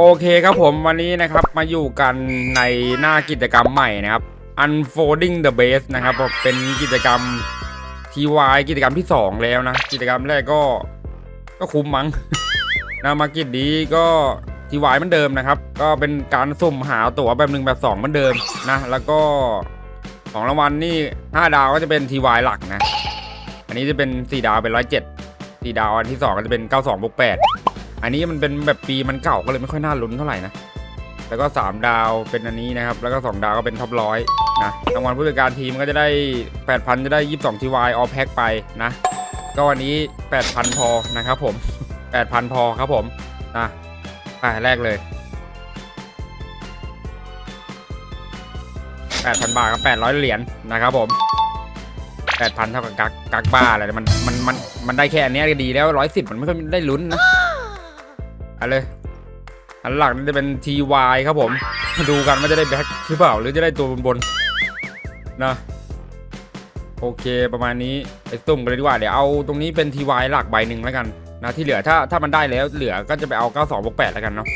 โอเคครับผมวันนี้นะครับมาอยู่กันในหน้ากิจกรรมใหม่นะครับ Unfolding the Base นะครับผมเป็นกิจกรรม TY กิจกรรมที่ 2 แล้วนะ กิจกรรมแรกก็ก็คุ้มมั้งนามากิจนี้ก็ TY เหมือนเดิมนะครับ ก็เป็นการสุ่มหาตั๋วแบบหนึ่งแบบ2เหมือนเดิมนะแล้วก็ของรางวัลนี่5ดาวก็จะเป็น TY หลักนะ อันนี้จะเป็น 4 ดาวเป็น 107 4 ดาวอันที่ 2 ก็จะเป็น 92บวก8 อันนี้มันเป็นแบบปีมันเก่าก็เลยไม่ค่อยน่าลุ้นเท่าไหร่นะ แล้วก็ 3 ดาวเป็นอันนี้นะครับ แล้วก็ 2 ดาวก็เป็นท็อปร้อยนะรางวัลผู้จัดการทีมก็จะได้ 8,000 จะได้ 22ทีวายออแพ็กไปนะ ก็วันนี้ 8,000 พอนะครับผม 8,000 พอครับผมนะไปแรกเลย 8,000 บาทกับ 800 เหรียญนะครับผม8,000 เท่ากับกักกักบ้าอะไรมันมันมันมันได้แค่อันนี้ก็ดีแล้ว 110 มันไม่ค่อยได้ลุ้นนะ เอันเลย อันหลักนี่จะเป็น TY ครับผมมาดูกันว่าจะได้แบ็คหรือเปล่า หรือจะได้ตัวบนๆนนะโอเคประมาณนี้ไปตุ่มกันเลยดีกว่า เดี๋ยวเอาตรงนี้เป็น TY หลักใบหนึ่งแล้วกันนะที่เหลือถ้าถ้ามันได้แล้วเหลือก็จะไปเอา 92บวก8แล้วกันเนาะ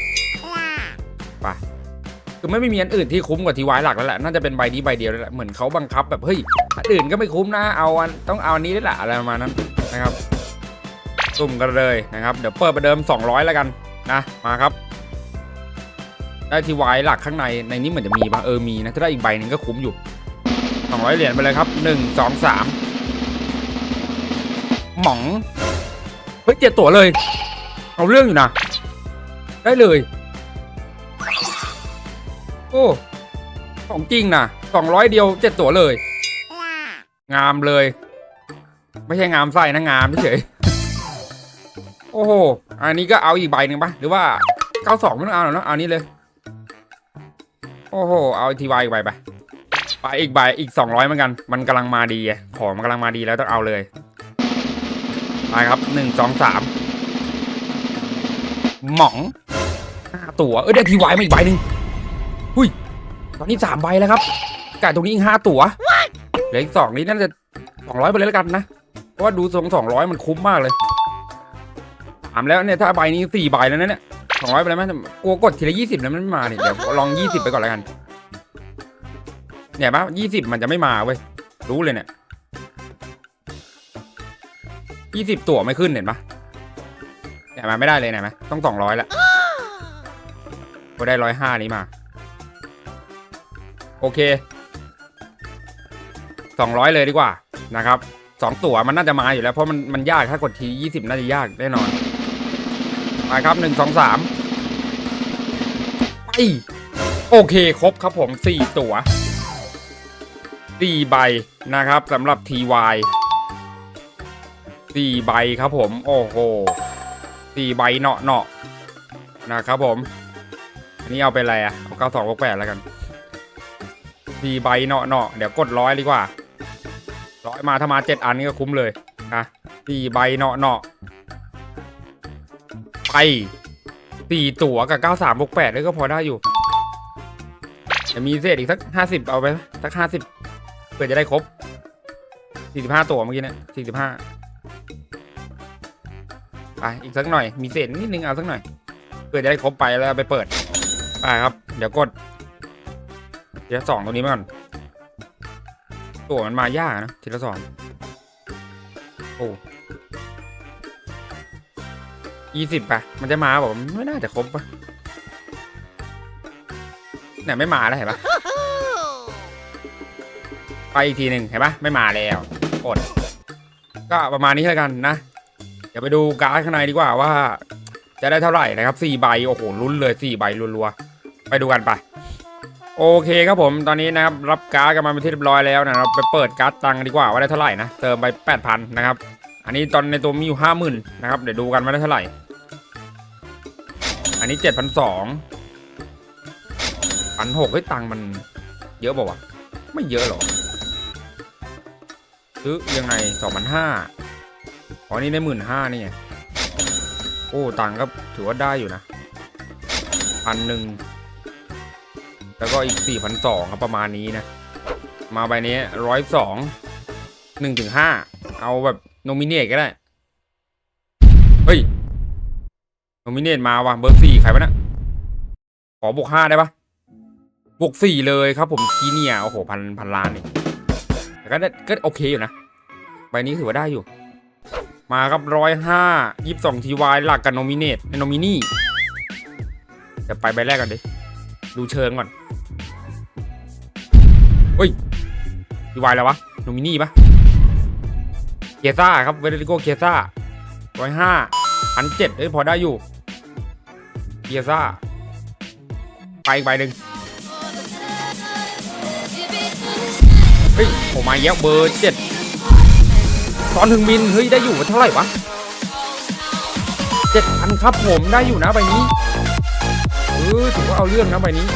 ไปคือไม่มีอันอื่นที่คุ้มกว่า TY หลักแล้วแหละน่าจะเป็นใบนี้ใบเดียวแล้วแหละเหมือนเขาบังคับแบบเฮ้ยอันอื่นก็ไม่คุ้มนะเอาอันต้องเอาอันนี้ได้แหละอะไรประมาณนั้นนะครับตุ่มกันเลยนะครับ เดี๋ยวเปิดประเดิม 200 แล้วกัน นะมาครับ ได้ทีวายหลักข้างในในนี้เหมือนจะมีปะเออมีนะถ้าได้อีกใบหนึ่งก็คุ้มอยู่สองร้อยเหรียญไปเลยครับหนึ่งสองสามหมองเฮ้ยเจ็ดตัวเลย เอาเรื่องอยู่นะ ได้เลย โอ้ของจริงนะสองร้อยเดียวเจ็ดตัวเลย งามเลย ไม่ใช่งามไส้นะงามเฉยโอ้โห อันนี้ก็เอาอีกใบหนึ่งปะหรือว่า92ไม่ต้องเอาหรอกเนอะเอานี้เลย โอ้โห เอาทีวายอีกใบไปไปอีกใบอีก200เหมือนกัน มันกำลังมาดีของมันกำลังมาดีแล้วต้องเอาเลยไปครับ1 2 3หม่องห้าตัวเออได้ทีวายมาอีกใบหนึ่งหุยตอนนี้สามใบแล้วครับไก่ตรงนี้อีกห้าตัวเหลืออีกสองนี้น่าจะ200ไปเลยแล้วกันนะเพราะว่าดูทรง200มันคุ้มมากเลยามแล้วเนี่ยถ้าใบนี้สี่ใบแล้วนะเนี่ยสองร้อยไปแล้วไหมกลัวกดทีละยี่สิบแล้วมันไม่มาเนี่ยเดี๋ยวลองยี่สิบไปก่อนแล้วกัน เนี่ยปะยี่สิบมันจะไม่มาเว้ยรู้เลยเนี่ยยี่สิบตัวไม่ขึ้นเห็นปะเนี่ยมาไม่ได้เลยไหนไหมต้องสองร้อยละก็ได้ร้อยห้านี้มา โอเคสองร้อยเลยดีกว่านะครับสองตัวมันน่าจะมาอยู่แล้วเพราะมันมันยากถ้ากดทียี่สิบน่าจะยากแน่นอน ไปครับหนึ่งสองสามไปโอเคครบครับผมสี่ตัวสี่ใบนะครับสำหรับ TY สี่ใบครับผม โอ้โหสี่ใบเนาะเนาะนะครับผม อันนี้เอาไปอะไรอะเอาเก้าสองแปดแล้วกันสี่ใบเนาะเนาะเดี๋ยวกดร้อยดีกว่าร้อยมาถ้ามาเจ็ดอันนี้ก็คุ้มเลยนะสี่ใบเนาะเนาะ ไปสี่ตั๋วกับเก้าสามบวกแปดเลยก็พอได้อยู่จะมีเศษอีกสักห้าสิบเอาไปสักห้าสิบเพื่อจะได้ครบสี่สิบห้าตั๋วเมื่อกี้เนี่ยสี่สิบห้าไปอีกสักหน่อยมีเศษนิดนึงเอาสักหน่อยเพื่อจะได้ครบไปแล้วไปเปิดไปครับ เดี๋ยวกดเดี๋ยวสองตรงนี้มาก่อนตั๋วมันมายากนะทีละสองโอ้ ยี่สิบป่ะ มันจะมาบอกไม่น่าจะครบป่ะเนี่ยไม่มาแล้วเห็นปะไปอีกทีหนึ่งเห็นปะไม่มาแล้วกดก็ประมาณนี้แล้วกันนะ เดี๋ยวไปดูการ์ดข้างในดีกว่าว่า จะได้เท่าไหร่นะครับสี่ใบโอ้โหลุ้นเลยสี่ใบรัวๆไปดูกันไป โอเคครับผมตอนนี้นะครับรับการ์ดกันมาเป็นที่เรียบร้อยแล้วนะเราไปเปิดการ์ดตังค์ดีกว่าว่าได้เท่าไหร่นะเติมไปแปดพันนะครับ อันนี้ตอนในตัวมีอยู่ห้าหมื่นนะครับ เดี๋ยวดูกันว่าได้เท่าไหร่ อันนี้เจ็ดพันสองพันหกเฮ้ยตังค์มันเยอะเปล่าวะ ไม่เยอะหรอซื้อยังไงสองพันห้าอ๋อนี่ได้หมื่นห้านี่ไง โอ้ตังค์ก็ถือว่าได้อยู่นะพันหนึ่งแล้วก็อีกสี่พันสองครับประมาณนี้นะ มาใบนี้ร้อยสองหนึ่งถึงห้าเอาแบบ โนมิเนตก็ได้ เฮ้ย โนมิเนตมาว่ะเบอร์สี่ใครวะเนะขอบวกห้าได้ปะบวกสี่เลยครับผมทีเนียโอ้โหพันพันล้านนี่แต่ก็ได้ก็โอเคอยู่นะ ใบนี้ถือว่าได้อยู่ มาครับร้อยห้ายี่สิบสองทีวายหลักกันโนมิเนตในโนมินีเดี๋ยวไปใบแรกก่อนดิ ดูเชิงก่อนเฮ้ยทีวายแล้ววะ โนมินีปะ เคียซ่าครับเวเดริโกเคียซ่าร้อยห้าพันเจ็ดเอ้ยพอได้อยู่เคียซ่า ไปอีกใบหนึ่งเฮ้ยผมมาเยอะเบอร์เจ็ดตอนถึงมิน เฮ้ย ได้อยู่เท่าไหร่วะเจ็ดพันครับผมได้อยู่นะใบนี้เออถือว่าเอาเรื่องนะใบนี้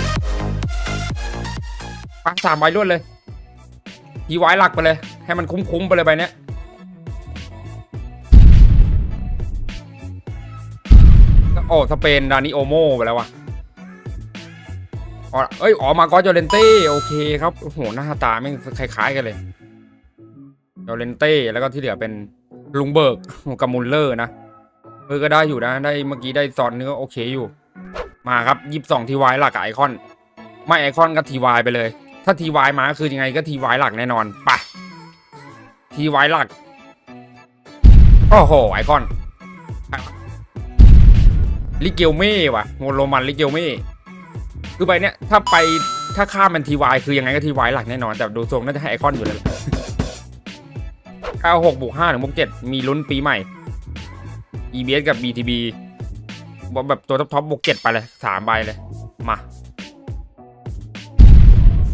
ปังสามใบรวดเลยทีไว้หลักไปเลย ให้มันคุ้มๆไปเลยใบเนี้ย โอ้สเปนดานิโอโมไปแล้ววะอ๋อเอ้ยอ๋อมาก็จอเลนเต้โอเคครับโอ้โหหน้าตาไม่งคล้ายๆกันเลยจอเลนเต้แล้วก็ที่เหลือเป็นลุงเบิร์กกับมุลเลอร์นะเออก็ได้อยู่นะ ได้เมื่อกี้ได้ซอนเนื้อโอเคอยู่ มาครับยี่สิบสองทีวายหลักกับไอคอน ไม่ไอคอนก็ทีวายไปเลย ถ้าทีวายมาคือยังไงก็ทีวายหลักแน่นอนปะทีวายหลักโอ้โหไอคอน ลิเกลเม่ว่ะโมโรมันลิเกลเม่คือใบเนี้ยถ้าไปถ้าข้ามเป็นทีวายคือยังไงก็ทีวายหลักแน่นอน แต่ดูทรงน่าจะให้ไอคอนอยู่แล้วแหละ96บวก5ถึงบวก7มีลุ้นปีใหม่ EBS กับ BTB บแบบตัวท็อปท็อปบวก7ไปเลยสามใบเลย มา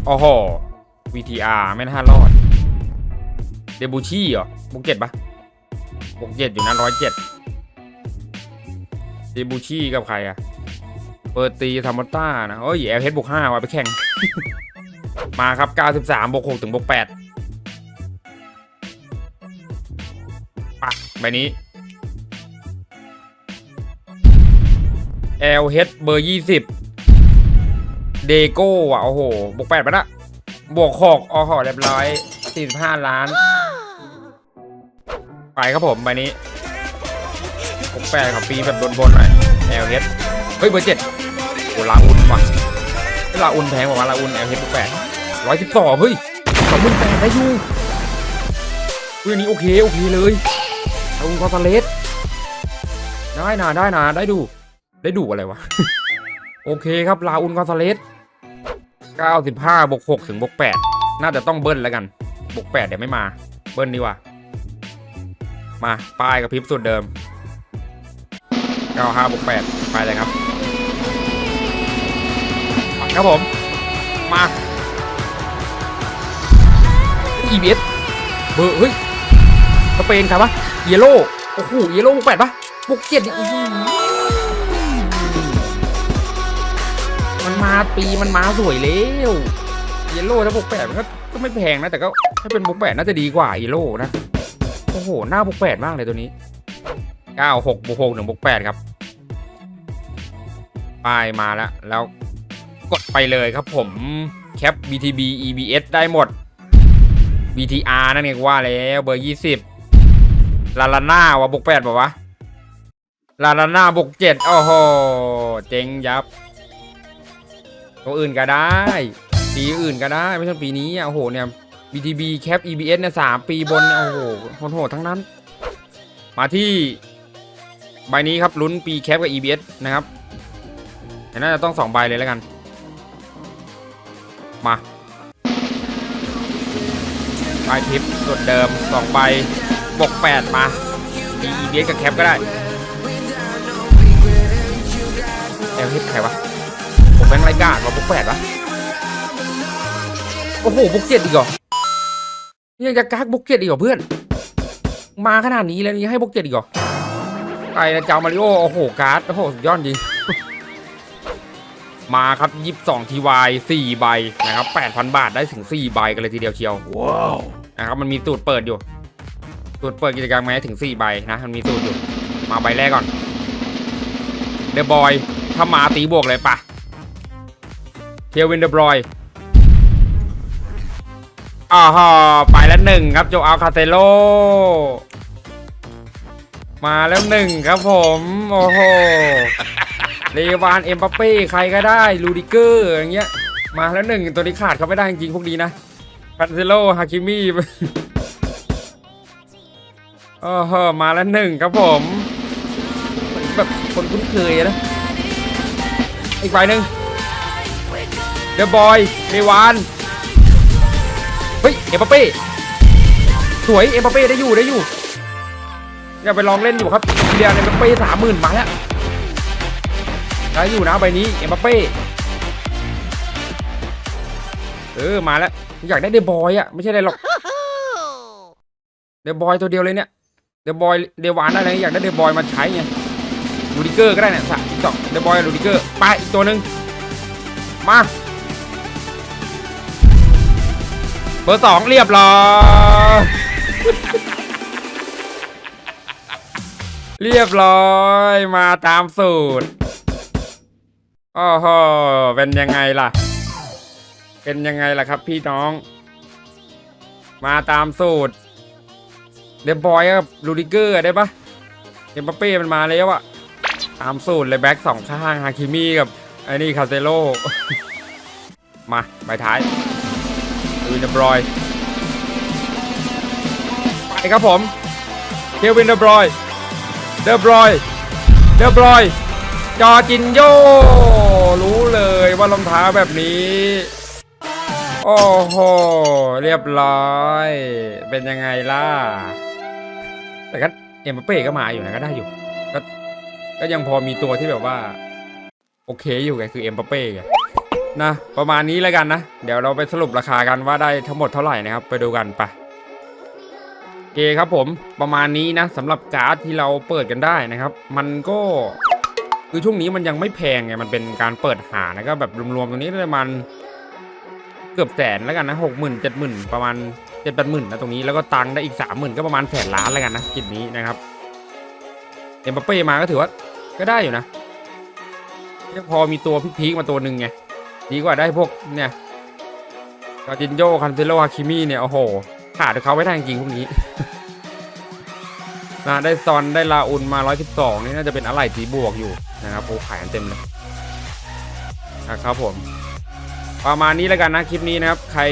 โอ้โห VTR ไม่น่ารอด เดบูชี่เหรอบวก7ปะบวก7อยู่นะร้อย เจ็ดเดบูชี่กับใครอะเปิดตีธรรมต้านะโอ้ยแอลเฮดบวกห้าว่ะไปแข่ง มาครับ 93บวก6ถึงบวก8ปะใบนี้ LH เบอร์ 20 เดโก้อะ โอ้โห บวก 8ไปละบวก6อ๋อหอเรียบร้อย 45 ล้าน ไปครับผมใบนี้ บวก8ครับปีแบบบนๆหน่อย LH เฮดเฮ้ยเบอร์เจ็ดโอลาอุนว่ะลาอุนแพงกว่าลาอุนแอลเฮดแปดร้อยสิบสองเฮ้ยสองหมื่นแปดได้อยู่เฮ้ยอันนี้โอเคโอเคเลยลาอุนคอสเลสได้นะได้นะได้ดู ได้ดูอะไรวะ โอเคครับลาอุนคอสเลสเก้าสิบห้าบวกหกถึงบวกแปดน่าจะต้องเบิ้ลแล้วกันบวกแปดเดี๋ยวไม่มา เบิ้ลดีกว่า มาป้ายกับพิบสุดเดิม 95บวก8ไปเลยครับ ครับผม มา EBS เบอร์เฮ้ยสเปนครับปะเยโร่โอ้โหเยโร่บวกแปดปะบวกเจ็ดนี่มันมาปีมันมาสวยแล้วเยโร่ถ้าบวกแปดมันก็ก็ไม่แพงนะแต่ก็ถ้าเป็นบวกแปดน่าจะดีกว่าเยโร่นะโอ้โหหน้าบวกแปดมากเลยตัวนี้96บวก6ถึงบวก8ครับ ป้ายมาแล้ว แล้วกดไปเลยครับผมแคป BTB EBS ได้หมด BTR นั่นไงว่าแล้วเบอร์ 20 ลาลาน่าวะบวก8ป่าวะลาลาน่าบวก7โอ้โห เจ๋งยับ ตัวอื่นก็ได้ ปีอื่นก็ได้ ไม่ใช่ปีนี้อะโอ้โหเนี่ย BTB แคป EBS เนี่ยสามปีบนเนี่ยโอ้โหโหดทั้งนั้น มาที่ ใบนี้ครับลุ้นปีแคปกับ EBS นะครับ แต่น่าจะต้องสองใบเลยแล้วกัน มาใบทิปสุดเดิมสองใบบวกแปดมามี EBS กับแคปก็ได้แอลเฮดใครวะผมเป็นไรกาดว่าบวกแปดวะโอ้โหบวกเจ็ดอีกเหรอยังจะกักบวกเจ็ดอีกเหรอเพื่อน มาขนาดนี้แล้วยังให้บวกเจ็ดอีกเหรอไปนะเจ้ามาริโอโอ้โหการ์ดโอ้โหสุดยอดจริง มาครับยี่สิบสองทีวายสี่ใบนะครับแปดพันบาทได้ถึงสี่ใบกันเลยทีเดียวเชียว ว้าว นะครับ มันมีสูตรเปิดอยู่ สูตรเปิดกิจกรรมไงถึงสี่ใบนะ มันมีสูตรอยู่ มาใบแรกก่อน เดอะบอย ถ้ามาตีบวกเลยปะเทวินเดอะบอยอ่าฮะไปแล้วหนึ่งครับ โจอัลคาเตโล มาแล้วหนึ่งครับผม โอ้โห เลวานเอ็มบัปเป้ใครก็ได้ลูดิเกอร์อย่างเงี้ยมาแล้วหนึ่งตัวนี้ขาดเขาไม่ได้จริงพวกนี้นะคันเซโลฮาคิมิโอ้โหมาแล้วหนึ่งครับผมแบบคนคุ้นเคยนะอีกใบหนึ่งเดอะบอยเลวานเฮ้ยเอ็มบัปเป้สวยเอ็มบัปเป้ได้อยู่ได้อยู่อย่าไปลองเล่นอยู่ครับเรียนเอ็มบัปเป้สามหมื่นมาแล้ว ได้อยู่นะใบนี้เอ็มบัปเป้เออมาแล้ว อยากได้เดบอยอะไม่ใช่อะไรหรอกเดบอยตัวเดียวเลยเนี่ยเดบอยเดวานอะไรอยากได้เดบอยมาใช้ไงลูดิเกอร์ก็ได้เนี่ยสามสองเดบอยลูดิเกอร์ไปอีกตัวหนึ่งมาเบอร์สองเรียบร้อยเรียบร้อยมาตามสูตร โอ้โหเป็นยังไงล่ะ เป็นยังไงล่ะครับพี่น้อง มาตามสูตร เดบอยกับลูดิเกอร์ได้ปะเดมบัปเป้มันมาแล้วอะตามสูตรเลยแบ็คสองข้างฮาคิมิกับไอ้นี่คาเซโล มาใบท้ายดูเดบรอยไปครับผม เควินเดบรอย เดบรอย เดบรอย จอจินโยรู้เลยว่ารองเท้าแบบนี้ โอ้โห เรียบร้อย เป็นยังไงล่ะ แต่ก็เอ็มบัปเป้ก็มาอยู่นะก็ได้อยู่ ก็ก็ยังพอมีตัวที่แบบว่า โอเคอยู่ไงคือเอ็มบัปเป้ไงนะ ประมาณนี้แล้วกันนะ เดี๋ยวเราไปสรุปราคากันว่าได้ทั้งหมดเท่าไหร่นะครับ ไปดูกันไปโอเคครับผมประมาณนี้นะสำหรับการ์ดที่เราเปิดกันได้นะครับ มันก็ คือช่วงนี้มันยังไม่แพงไงมันเป็นการเปิดหานะก็แบบรวมๆตรงนี้ประมาณเกือบแสนแล้วกันนะหกหมื่นเจ็ดหมื่นประมาณเจ็ดแปดหมื่นนะตรงนี้แล้วก็ตังค์ได้อีกสามหมื่นก็ประมาณแสนล้านแล้วกันนะกิจนี้นะครับเอ็มบัปเป้มาก็ถือว่าก็ได้อยู่นะยังพอมีตัวพีคๆมาตัวหนึ่งไงดีกว่าได้พวกเนี่ยกาจินโยคันเซโลฮาคิมิเนี่ยโอ้โหขาดเขาไว้ได้จริงพวกนี้ นะได้ซอนได้ลาอุนมา 112 นี่น่าจะเป็นอะไรตีบวกอยู่นะครับโอ้ขายกันเต็มเลยนะครับผม ประมาณนี้แล้วกันนะคลิปนี้นะครับ ใคร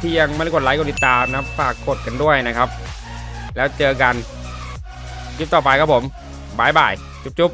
ที่ยังไม่ได้กดไลค์กดติดตามนะฝากกดกันด้วยนะครับ แล้วเจอกันคลิปต่อไปครับผมบายบาย จุ๊บจุ๊บ